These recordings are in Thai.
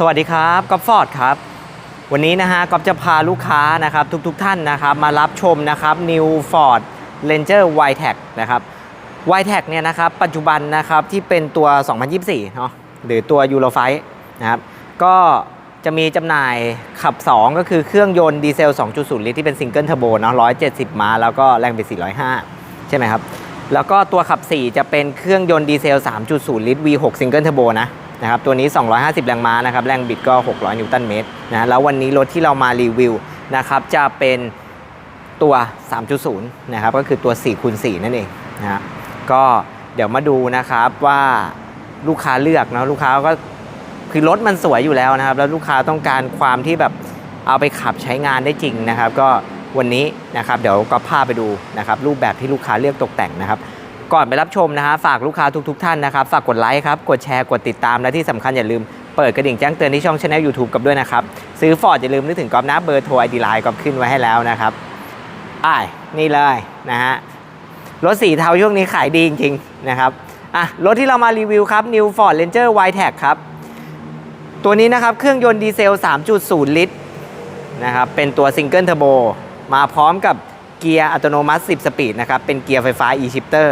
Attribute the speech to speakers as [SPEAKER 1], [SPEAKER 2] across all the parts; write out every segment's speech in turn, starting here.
[SPEAKER 1] สวัสดีครับก๊อฟฟอร์ดครับ วันนี้นะฮะก๊อฟจะพาลูกค้านะครับทุกๆทท่านนะครับมารับชมนะครับ New Ford Ranger y t e c นะครับ y t e c เนี่ยนะครับปัจจุบันนะครับที่เป็นตัว 2024 เนาะหรือตัว Euro 5นะครับก็จะมีจำหน่ายขับ 2 ก็คือเครื่องยนต์ดีเซล 2.0 ลิตรที่เป็นซิงเกิลเทอร์โบเนาะ170 ม้าแล้วก็แรงบิด405 ใช่ไหมครับ แล้วก็ตัวขับ 4 จะเป็นเครื่องยนต์ดีเซล 3.0 ลิตร V6 ซิงเกิลเทอร์โบนะ นะครับตัวนี้ 250 แรงม้านะครับแรงบิดก็ 600 นิวตันเมตรนะแล้ววันนี้รถที่เรามารีวิวนะครับจะเป็นตัว 3.0 นะครับก็คือตัว4คูณ4นั่นเองนะฮะก็เดี๋ยวมาดูนะครับว่าลูกค้าเลือกนะลูกค้าก็คือรถมันสวยอยู่แล้วนะครับ แล้วลูกค้าต้องการความที่แบบเอาไปขับใช้งานได้จริงนะครับ ก็วันนี้นะครับเดี๋ยวก็พาไปดูนะครับรูปแบบที่ลูกค้าเลือกตกแต่งนะครับ ก่อนไปรับชมนะฮะฝากลูกค้าทุกๆท่านนะครับ ฝากกดไลค์ครับ กดแชร์ กดติดตาม และที่สำคัญอย่าลืมเปิดกระดิ่งแจ้งเตือนที่ช่องช anel YouTube กับด้วยนะครับ ซื้อฟอร์ดอย่าลืมนึกถึงกอล์ฟนะเบอร์โทรไอดีไลน์กอล์ฟขึ้นไว้ให้แล้วนะครับอ่ายนี่เลยนะฮะรถสีเทาช่วงนี้ขายดีจริงๆนะครับอะรถที่เรามารีวิวครับ New Ford Ranger y t e c ครับตัวนี้นะครับเครื่องยนต์ดีเซล 3.0 ลิตรนะครับเป็นตัวซิงเกิลเทอร์โบมาพร้อมกับเกียร์อัตโนมัติ 10 สปีดนะครับ เป็นเกียร์ไฟฟ้า e-shifter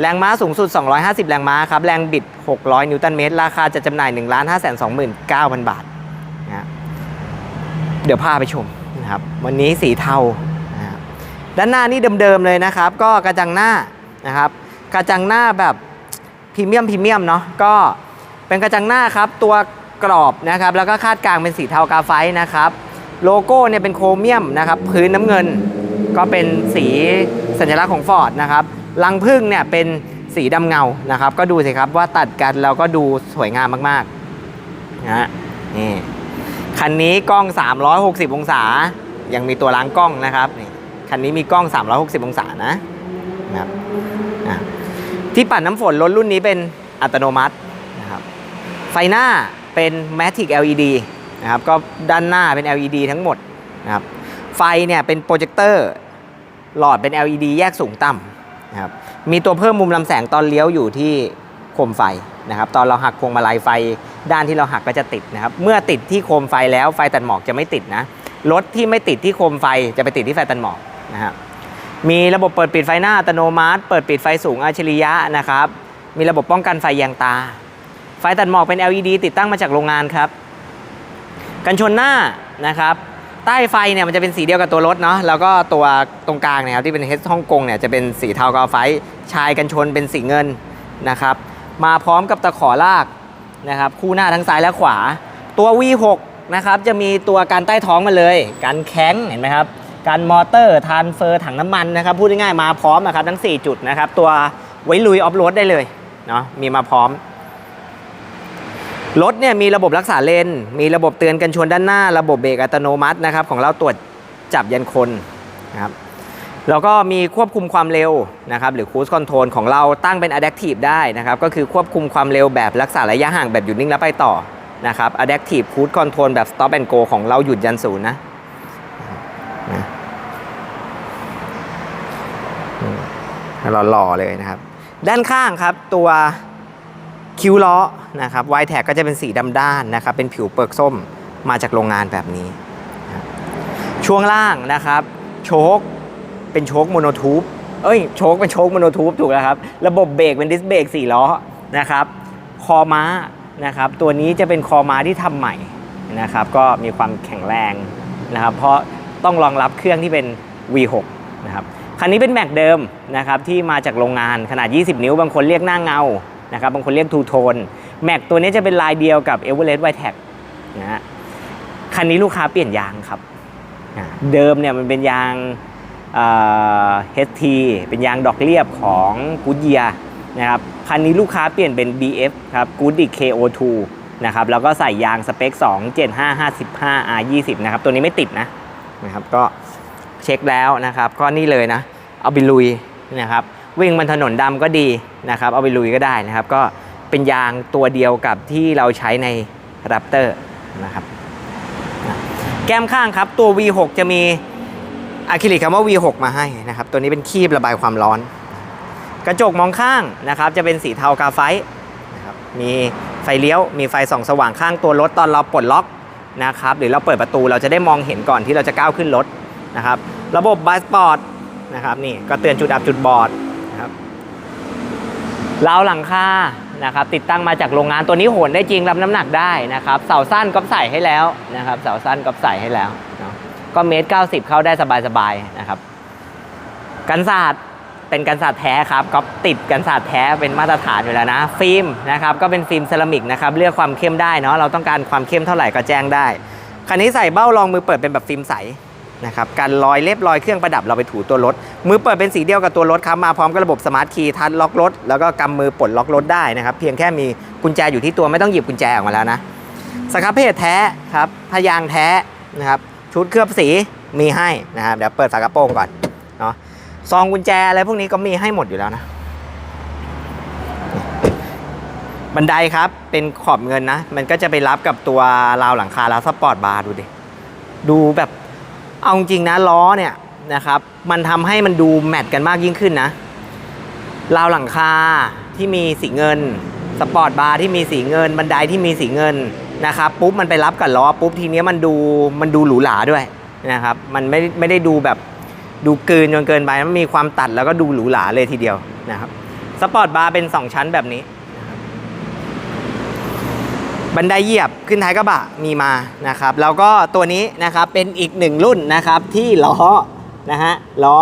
[SPEAKER 1] แรงม้าสูงสุด 250 แรงม้าครับ แรงบิด 600 นิวตันเมตร ราคาจะจำหน่าย 1 5 2 9 0 0 0 บาทนะเดี๋ยวพาไปชมนะครับ วันนี้สีเทานะด้านหน้านี่เดิมๆเลยนะครับ ก็กระจังหน้านะครับ กระจังหน้าแบบพรีเมียมพรีเมียมเนาะ ก็เป็นกระจังหน้าครับ ตัวกรอบนะครับ แล้วก็คาดกลางเป็นสีเทากาไฟต์นะครับ โลโก้เนี่ยเป็นโครเมียมนะครับ พื้นน้ำเงิน ก็เป็นสีสัญลักษณ์ของฟอร์ดนะครับ ลังพึ่งเนี่ยเป็นสีดำเงานะครับ ก็ดูสิครับว่าตัดกันแล้วก็ดูสวยงามมากๆนะฮะนี่คันนี้กล้อง 360 องศา ยังมีตัวล้างกล้องนะครับนี่คันนี้มีกล้อง 360 องศานะนะครับอะที่ปัดน้ำฝนรถรุ่นนี้เป็นอัตโนมัตินะครับไฟหน้าเป็น Matic LED นะครับก็ด้านหน้าเป็น LED ทั้งหมดนะครับไฟเนี่ยเป็นโปรเจคเตอร์หลอดเป็น LED แยกสูงต่ำ นะครับมีตัวเพิ่มมุมลำแสงตอนเลี้ยวอยู่ที่โคมไฟนะครับตอนเราหักพวงมาลัยไฟด้านที่เราหักก็จะติดนะครับเมื่อติดที่โคมไฟแล้วไฟตัดหมอกจะไม่ติดนะรถที่ไม่ติดที่โคมไฟจะไปติดที่ไฟตัดหมอกนะครับมีระบบเปิดปิดไฟหน้าอัตโนมัติ เปิดปิดไฟสูงอัจฉริยะนะครับมีระบบป้องกันไฟแยงตา ไฟตัดหมอกเป็น LED ติดตั้งมาจากโรงงานครับ กันชนหน้านะครับ ใต้ไฟเนี่ยมันจะเป็นสีเดียวกับตัวรถเนาะแล้วก็ตัวตรงกลางเนี่ยครับที่เป็นเฮดฮ่องกงเนี่ยจะเป็นสีเทากาไฟชายกันชนเป็นสีเงินนะครับ มาพร้อมกับตะขอลากนะครับคู่หน้าทั้งซ้ายและขวา ตัว V6 นะครับจะมีตัวการใต้ท้องมาเลยการแข้งเห็นไหมครับการมอเตอร์ทานเฟอร์ถังน้ำมันนะครับพูดง่ายๆมาพร้อมนะครับทั้ง 4 จุดนะครับตัวไว้ลุยออฟโรดได้เลยเนาะมีมาพร้อม รถเนี่ยมีระบบรักษาเลน มีระบบเตือนกันชนด้านหน้า ระบบเบรกอัตโนมัตินะครับของเราตรวจจับยันคนนะครับแล้วก็มีควบคุมความเร็วนะครับหรือ cruise control ของเราตั้งเป็น adaptive ได้นะครับก็คือควบคุมความเร็วแบบรักษาระยะห่างแบบหยุดนิ่งแล้วไปต่อนะครับ adaptive cruise control แบบ stop and go ของเราหยุดยันศูนย์นะนะอืมหล่อๆเลยนะครับ ด้านข้างครับตัว คิ้วล้อนะครับไวแท็กก็จะเป็นสีดำด้านนะครับ เป็นผิวเปลือกส้มมาจากโรงงานแบบนี้ ช่วงล่างนะครับ โชคเป็นโชคโมโนทูบเอ้ยโชคเป็นโชคโมโนทูบถูกแล้วครับ ระบบเบรกเป็นดิสเบรกสี่ล้อนะครับ คอม้านะครับ ตัวนี้จะเป็นคอม้าที่ทำใหม่นะครับ ก็มีความแข็งแรงนะครับ เพราะต้องรองรับเครื่องที่เป็น V6 นะครับคันนี้เป็นแม็กเดิมนะครับที่มาจากโรงงานขนาด 20 นิ้วบางคนเรียกหน้าเงา นะครับบางคนเรียกทูโทนแม็กตัวนี้จะเป็นลายเดียวกับ e v e r e s t y t e c นะฮะคันนี้ลูกค้าเปลี่ยนยางครับเดิมเนี่ยมันเป็นยางเฮดทีเป็นยางดอกเรียบของกูดเยียนะครับคันนี้ลูกค้าเปลี่ยนเป็น BF ครับ g o o d i c KO2 นะครับแล้วก็ใส่ยางสเปค 2 75 55 R20 นะครับตัวนี้ไม่ติดนะนะครับก็เช็คแล้วนะครับก็นี่เลยนะ เอาไปลุยนะครับ วิ่งบนถนนดำก็ดีนะครับเอาไปลุยก็ได้นะครับ ก็เป็นยางตัวเดียวกับที่เราใช้ใน Raptor นะครับแก้มข้างครับตัว V6 จะมีอะคริลิกคำว่า V6 มาให้นะครับ ตัวนี้เป็นคีบระบายความร้อน กระจกมองข้างนะครับ จะเป็นสีเทากาไฟต์นะครับมีไฟเลี้ยวมีไฟส่องสว่างข้างตัวรถตอนเราปลดล็อกนะครับ หรือเราเปิดประตูเราจะได้มองเห็นก่อนที่เราจะก้าวขึ้นรถนะครับ ระบบบ s สปอร์ตนะครับนี่ก็เตือนจุดอับจุดบอด ราวหลังคานะครับติดตั้งมาจากโรงงานตัวนี้โหนได้จริงรับน้ำหนักได้นะครับเสาสั้นก็ใส่ให้แล้วนะครับเสาสั้นก็ใส่ให้แล้วก็เมตรเก้าสิบเข้าได้สบายๆนะครับ กันศาสตร์เป็นกันศาสตร์แท้ครับก็ติดกันศาสตร์แท้เป็นมาตรฐานอยู่แล้วนะ ฟิล์มนะครับก็เป็นฟิล์มเซรามิกนะครับเลือกความเข้มได้เนาะเราต้องการความเข้มเท่าไหร่ก็แจ้งได้คันนี้ใส่เบ้ารองมือเปิดเป็นแบบฟิล์มใส นะครับการรอยเล็บรอยเครื่องประดับเราไปถูตัวรถ มือเปิดเป็นสีเดียวกับตัวรถครับมาพร้อมกับระบบสมาร์ทคีย์ทัชล็อกรถ แล้วก็กำมือปลดล็อกรถได้นะครับ เพียงแค่มีกุญแจอยู่ที่ตัวไม่ต้องหยิบกุญแจออกมาแล้วนะสครับเพศแท้ครับพยางแท้นะครับชุดเคลือบสีมีให้นะครับเดี๋ยวเปิดฝากระโปรงก่อนเนาะซองกุญแจอะไรพวกนี้ก็มีให้หมดอยู่แล้วนะ บันไดครับเป็นขอบเงินนะ มันก็จะไปรับกับตัวราวหลังคาแล้วสปอร์ตบาร์ดูดิดูแบบ เอาจริงนะล้อเนี่ยนะครับมันทำให้มันดูแมทกันมากยิ่งขึ้นนะราวหลังคาที่มีสีเงิน สปอร์ตบาร์ที่มีสีเงิน บันไดที่มีสีเงินนะครับปุ๊บมันไปรับกับล้อปุ๊บทีเนี้ยมันดูมันดูหรูหราด้วยนะครับมันไม่ไม่ได้ดูแบบดูเกินจนเกินไปมันมีความตัดแล้วก็ดูหรูหราเลยทีเดียวนะครับสปอร์ตบาร์เป็น 2 ชั้นแบบนี้ บันไดเหยียบขึ้นท้ายกระบะมีมานะครับ แล้วก็ตัวนี้นะครับเป็นอีกหนึ่งรุ่นนะครับที่ล้อนะฮะล้อ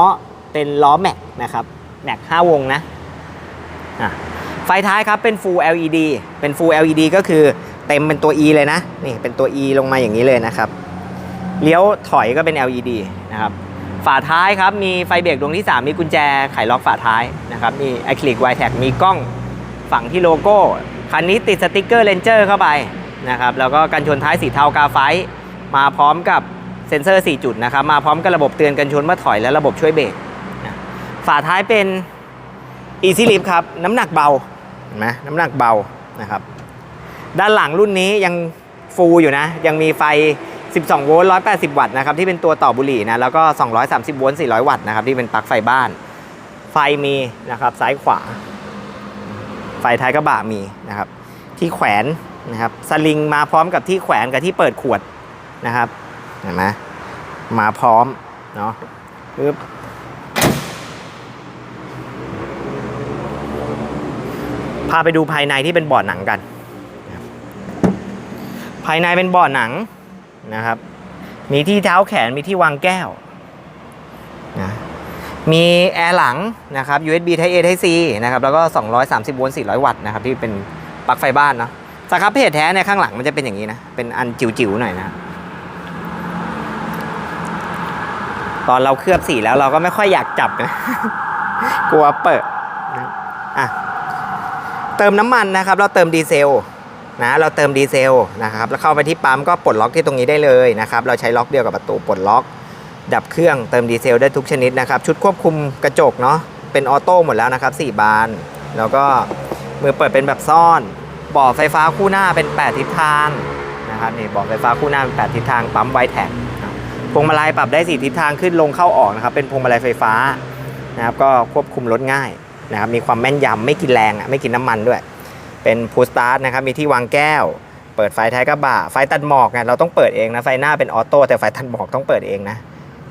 [SPEAKER 1] เป็นล้อแม็กนะครับแม็ก5วงนะไฟท้ายครับเป็น Full LED เป็น Full LED ก็คือเต็มเป็นตัว E เลยนะนี่เป็นตัว E ลงมาอย่างนี้เลยนะครับเลี้ยวถอยก็เป็น LED นะครับฝาท้ายครับมีไฟเบรกดวงที่ 3 มีกุญแจไขล็อกฝาท้ายนะครับมีไอคลิกไวแท็กมีกล้องฝั่งที่โลโก้ คันนี้ติดสติกเกอร์เลนเจอร์เข้าไปนะครับแล้วก็กันชนท้ายสีเทากาไฟท์มาพร้อมกับเซ็นเซอร์ 4 จุดนะครับ มาพร้อมกับระบบเตือนกันชนเมื่อถอยและระบบช่วยเบรกฝาท้ายเป็น Easy Lift ครับ น้ำหนักเบาเห็นไหมน้ำหนักเบานะครับ ด้านหลังรุ่นนี้ยังฟูลอยู่นะ ยังมีไฟ 12 โวลต์ 180 วัตต์นะครับ ที่เป็นตัวต่อบุหรี่นะ แล้วก็ 230 โวลต์ 400 วัตต์นะครับ ที่เป็นปลั๊กไฟบ้าน ไฟมีนะครับซ้ายขวา ไฟท้ายกระบะมีนะครับ ที่แขวนนะครับสลิงมาพร้อมกับที่แขวนกับที่เปิดขวดนะครับเห็นไหมมาพร้อมเนาะปึ๊บพาไปดูภายในที่เป็นเบาะหนังกัน ภายในเป็นเบาะหนังนะครับ มีที่เท้าแขนมีที่วางแก้ว มีแอร์หลังนะครับ USB Type A Type C นะครับ แล้วก็ 230 โวลต์ 400 วัตต์นะครับ ที่เป็นปลั๊กไฟบ้านเนาะสครับเพจแท้ในยข้างหลังมันจะเป็นอย่างนี้นะ เป็นอันจิ๋วๆหน่อยนะ ตอนเราเคลือบสีแล้วเราก็ไม่ค่อยอยากจับนะ กลัวเปิดนะอะเติมน้ำมันนะครับ เราเติมดีเซลนะเราเติมดีเซลนะครับ แล้วเข้าไปที่ปั๊มก็ปลดล็อกที่ตรงนี้ได้เลยนะครับ เราใช้ล็อกเดียวกับประตูปลดล็อก ดับเครื่องเติมดีเซลได้ทุกชนิดนะครับ ชุดควบคุมกระจกเนาะเป็นออโต้หมดแล้วนะครับ 4 บาน แล้วก็มือเปิดเป็นแบบซ่อนบ่อไฟฟ้าคู่หน้าเป็น 8 ทิศทางนะครับนี่บ่อไฟฟ้าคู่หน้าเป็น 8 ทิศทางปั๊มไวแท็กพวงมาลัยปรับได้4ทิศทางขึ้นลงเข้าออกนะครับเป็นพวงมาลัยไฟฟ้านะครับก็ควบคุมรถง่ายนะครับมีความแม่นยำไม่กินแรงอะไม่กินน้ำมันด้วย เป็นพูสตาร์ทนะครับมีที่วางแก้ว เปิดไฟท้ายกระบะไฟตัดหมอกไงเราต้องเปิดเองนะไฟหน้าเป็นออโต้แต่ไฟตัดหมอกต้องเปิดเองนะ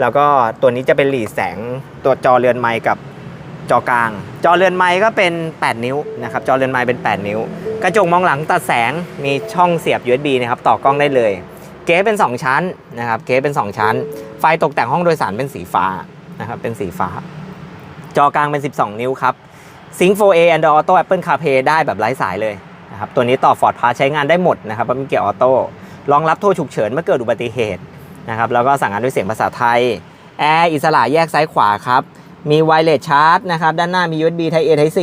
[SPEAKER 1] แล้วก็ตัวนี้จะเป็นหลีแสงตัวจอเรือนไม้กับจอกลาง จอเรือนไม้ก็เป็น 8 นิ้วนะครับ จอเรือนไม้เป็น 8 นิ้ว กระจกมองหลังตัดแสงมีช่องเสียบ USB นะครับ ต่อกล้องได้เลย เก๊เป็น 2 ชั้นนะครับ เก๊เป็น 2 ชั้น ไฟตกแต่งห้องโดยสารเป็นสีฟ้านะครับ เป็นสีฟ้า จอกลางเป็น 12 นิ้วครับ Sync 4A Android Auto Apple CarPlay ได้แบบไร้สายเลยนะครับ ตัวนี้ต่อ Ford Pass ใช้งานได้หมดนะครับเพราะมีเกียร์ออโต้ รองรับโทรฉุกเฉินเมื่อเกิดอุบัติเหตุ นะครับแล้วก็สั่งงานด้วยเสียงภาษาไทยแอร์อิสระแยกซ้ายขวาครับ มีไวเลสชาร์จนะครับด้านหน้ามี USB Type A Type C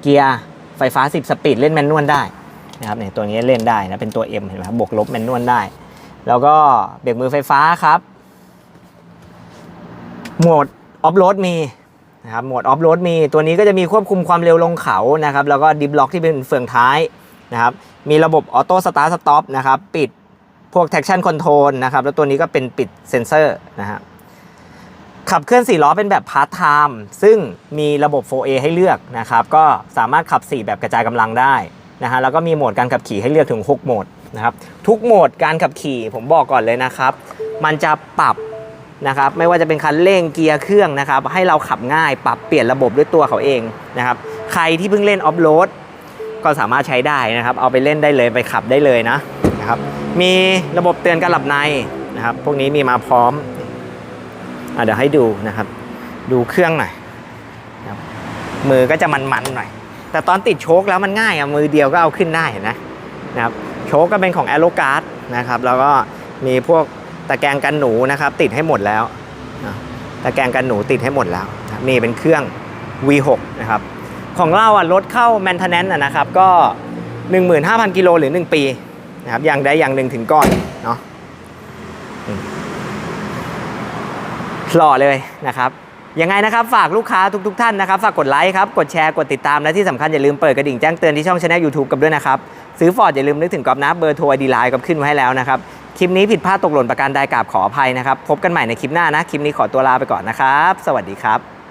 [SPEAKER 1] เกียร์ไฟฟ้า 10 สปีดเล่นแมนนวลได้นะครับเนี่ยตัวนี้เล่นได้นะเป็นตัว M เห็นไหมครับบวกลบแมนนวลได้ แล้วก็เบรกมือไฟฟ้าครับโหมดออฟโรดมีนะครับโหมดออฟโรดมีตัวนี้ก็จะมีควบคุมความเร็วลงเขานะครับแล้วก็ดิฟล็อกที่เป็นเฟืองท้ายนะครับมีระบบออโต้สตาร์ทสต็อปนะครับปิด พวก traction control นะครับ แล้วตัวนี้ก็เป็นปิดเซนเซอร์นะฮะขับเคลื่อน4ล้อเป็นแบบพาร์ทไทม์ซึ่งมีระบบ 4A ให้เลือกนะครับ ก็สามารถขับ 4 แบบกระจายกำลังได้นะฮะแล้วก็มีโหมดการขับขี่ให้เลือกถึง 6 โหมดนะครับทุกโหมดการขับขี่ผมบอกก่อนเลยนะครับ มันจะปรับนะครับไม่ว่าจะเป็นคันเร่งเกียร์เครื่องนะครับ ให้เราขับง่ายปรับเปลี่ยนระบบด้วยตัวเขาเองนะครับ ใครที่เพิ่งเล่นออฟโรดก็สามารถใช้ได้นะครับ เอาไปเล่นได้เลยไปขับได้เลยนะ นะครับ มีระบบเตือนการหลับในนะครับ พวกนี้มีมาพร้อมอเดี๋ยวให้ดูนะครับ ดูเครื่องหน่อยนะมือก็จะมันๆหน่อย แต่ตอนติดโชคแล้วมันง่ายอะมือเดียวก็เอาขึ้นได้นไหมนะครับโชคก็เป็นของ a อ r o g a r d นะครับ แล้วก็มีพวกตะแกรงกันหนูนะครับ ติดให้หมดแล้วนะตะแกรงกันหนูติดให้หมดแล้วนี่เป็นเครื่อง V6 นะครับ ของเราอะรถเข้า maintenance นะครับ ก็ 15,000 กิโลหรือ 1 ปี นะครับอย่างใดอย่างหนึ่งถึงก่อนเนาะหล่อเลยนะครับยังไงนะครับ ฝากลูกค้าทุกๆทท่านนะครับ ฝากกดไลค์ครับ กดแชร์กดติดตาม และที่สำคัญอย่าลืมเปิดกระดิ่งแจ้งเตือนที่ช่องช anel YouTube กับด้วยนะครับ ซื้อฟอร์ดอย่าลืมนึกถึงกอบนะเบอร์โทรไอดีไลน์กับขึ้นไว้ให้แล้วนะครับ คลิปนี้ผิดพลาดตกหล่นประการใดกราบขออภัยนะครับ พบกันใหม่ในคลิปหน้านะ คลิปนี้ขอตัวลาไปก่อนนะครับ สวัสดีครับ